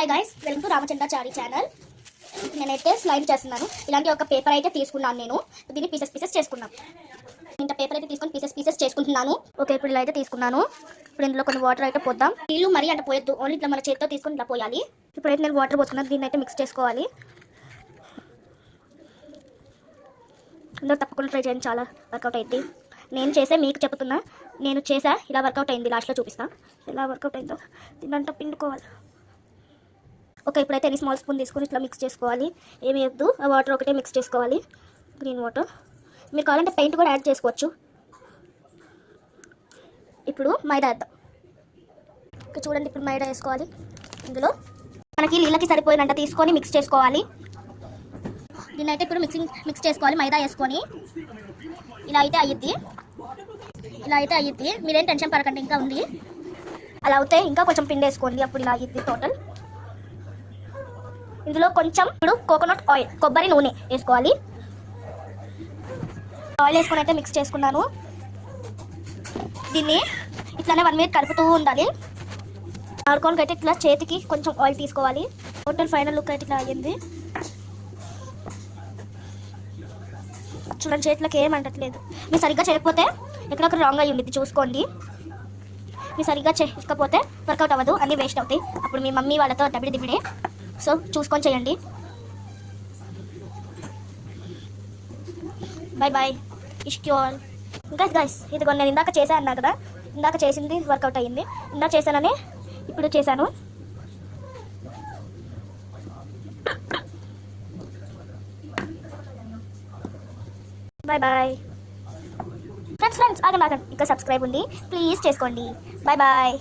Hi guys welcome to Ramachandrachari channel నేనైతే slide చేస్తున్నాను. ఇలాంటి ఒక పేపర్ అయితే తీసుకున్నాను నేను. దీన్ని పీసెస్ పీసెస్ చేసుకున్నాను ఇంత పేపర్ అయితే తీసుకొని పీసెస్ పీసెస్ చేసుకుంటున్నాను. ఓకే ఇప్పుడు ఇలా అయితే తీసుకున్నాను. ఇప్పుడు ఇందులో కొన్ని వాటర్ అయితే పోద్దాం. నీళ్ళు మరీ అంటే పోయొద్దు. ఓన్లీ ఇట్లా మన చేతితో తీసుకొని ఇట్లా పోయాలి. ఇప్పుడైతే నేను వాటర్ పోసుకున్నాను. దీన్ని అయితే మిక్స్ చేసుకోవాలి. అందరూ తప్పకుండా ట్రై చేయండి. చాలా వర్కౌట్ అయింది. నేను చేసే మీకు చెప్తున్నా. నేను చేసా. ఇలా వర్కౌట్ అయింది. లాస్ట్లో చూపిస్తాను ఎలా వర్కౌట్ అయిందో. దీన్నంతా పిండుకోవాలి. ఓకే ఇప్పుడైతే ఎన్ని స్మాల్ స్పూన్ తీసుకొని ఇట్లా మిక్స్ చేసుకోవాలి. ఏమి వద్దు ఆ వాటర్ ఒకటే మిక్స్ చేసుకోవాలి. గ్రీన్ వాటర్ మీరు కావాలంటే పెయింట్ కూడా యాడ్ చేసుకోవచ్చు. ఇప్పుడు మైదా వేద్దాం. ఇక చూడండి ఇప్పుడు మైదా వేసుకోవాలి. ఇందులో మనకి నీళ్ళకి సరిపోయినంత తీసుకొని మిక్స్ చేసుకోవాలి. దీన్ని అయితే ఇప్పుడు మిక్సింగ్ మిక్స్ చేసుకోవాలి మైదా వేసుకొని. ఇలా అయితే అయ్యిద్ది ఇలా అయితే అయ్యిద్ది మీరేం టెన్షన్ పడకండి ఇంకా ఉంది. అలా అవుతే ఇంకా కొంచెం పిండి వేసుకోండి అప్పుడు ఇలా అయ్యిద్ది టోటల్ ఇందులో కొంచెం ఇప్పుడు కోకోనట్ ఆయిల్ కొబ్బరి నూనె వేసుకోవాలి. ఆయిల్ వేసుకొని అయితే మిక్స్ చేసుకున్నాను. దీన్ని ఇట్లానే వన్ మినిట్ కలుపుతూ ఉండాలి. ఆడుకోనికి అయితే ఇట్లా చేతికి కొంచెం ఆయిల్ తీసుకోవాలి. టోటల్ ఫైనల్ లుక్ అయితే ఇట్లా అయ్యింది. చూడండి చేతులకు ఏం అంటట్లేదు. మీరు సరిగ్గా చేయకపోతే ఎక్కడొక్కడ రాంగ్ అయ్యి ఉండిద్ది చూసుకోండి. మీరు సరిగ్గా చేయకపోతే వర్కౌట్ అవ్వదు అన్నీ వేస్ట్ అవుతాయి. అప్పుడు మీ మమ్మీ వాళ్ళతో దబిడి దిబిడే సో చూసుకొని చేయండి. బాయ్ బాయ్ ఇష్క్యూల్ ఇంకా గైస్ ఇదిగో నేను ఇందాక చేశాను అన్నా కదా? ఇందాక చేసింది వర్కౌట్ అయ్యింది ఇందాక చేశానని ఇప్పుడు చేశాను. బాయ్ బాయ్ ఫ్రెండ్స్ ఫ్రెండ్స్ ఆగండి ఆగండి. ఇంకా సబ్స్క్రైబ్ ఉంది. ప్లీజ్ చేసుకోండి. Bye bye